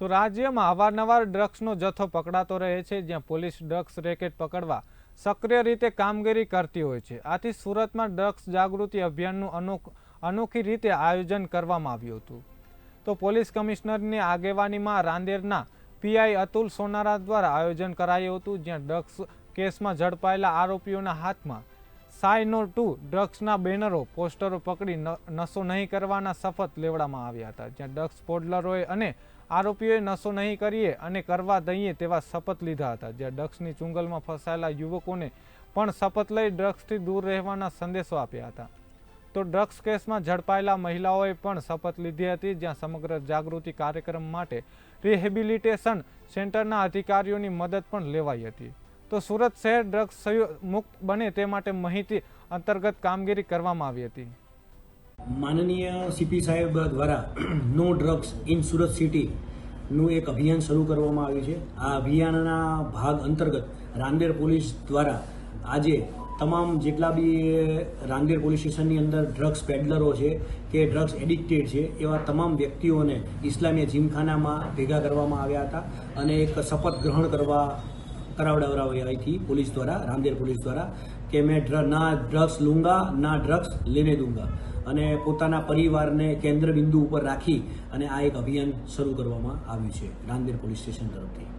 તો રાજ્યમાં અવારનવાર ડ્રગ્સનો જથ્થો પકડાતો રહે છે, જ્યાં પોલીસ ડ્રગ્સ રેકેટ પકડવા સક્રિય રીતે કામગીરી કરતી હોય છે. આથી સુરતમાં ડ્રગ્સ જાગૃતિ અભિયાનનું અનોખ, અનોખી રીતે આયોજન કરવામાં આવ્યું હતું. તો પોલીસ કમિશનરની આગેવાનીમાં રાંદેરના પીઆઈ અતુલ સોનારા દ્વારા આયોજન કરાયું હતું, જ્યાં ડ્રગ્સ કેસમાં ઝડપાયેલા આરોપીઓના હાથમાં સાયનો ટુ ડ્રગ્સના બેનરો, પોસ્ટરો પકડી નશો નહીં કરવાના શપથ લેવડાવવામાં આવ્યા હતા. જ્યાં ડ્રગ્સ પોડલરોએ અને આરોપીઓએ નશો નહીં કરીએ અને કરવા દઈએ તેવા શપથ લીધા હતા, જ્યાં ડ્રગ્સની ચુંગલમાં ફસાયેલા યુવકોને પણ શપથ લઈ ડ્રગ્સથી દૂર રહેવાના સંદેશો આપ્યા હતા. તો ડ્રગ્સ કેસમાં ઝડપાયેલા મહિલાઓએ પણ શપથ લીધી હતી, જ્યાં સમગ્ર જાગૃતિ કાર્યક્રમ માટે રિહેબિલિટેશન સેન્ટરના અધિકારીઓની મદદ પણ લેવાઈ હતી. તો સુરત શહેર ડ્રગ્સ મુક્ત બને તે માટે માહિતી અંતર્ગત કામગીરી કરવામાં આવી હતી. માનનીય સીપી સાહેબ દ્વારા નો ડ્રગ્સ ઇન સુરત સિટીનું એક અભિયાન શરૂ કરવામાં આવ્યું છે. આ અભિયાનના ભાગ અંતર્ગત રાંદેર પોલીસ દ્વારા આજે તમામ જેટલા બી રાંદેર પોલીસ સ્ટેશનની અંદર ડ્રગ્સ પેડલરો છે કે ડ્રગ્સ એડિક્ટેડ છે, એવા તમામ વ્યક્તિઓને ઇસ્લામીય જીમખાનામાં ભેગા કરવામાં આવ્યા હતા અને એક શપથ ગ્રહણ કરવા કરાવડાવડાવી હતી પોલીસ દ્વારા, રાંદેર પોલીસ દ્વારા કે મેં ડ્ર, ના ડ્રગ્સ લૂંગા, ના ડ્રગ્સ લેને દૂંગા. અને પોતાના પરિવારને કેન્દ્ર બિંદુ ઉપર રાખી અને આ એક અભિયાન શરૂ કરવામાં આવ્યું છે, રાંદેર પોલીસ સ્ટેશન તરફથી.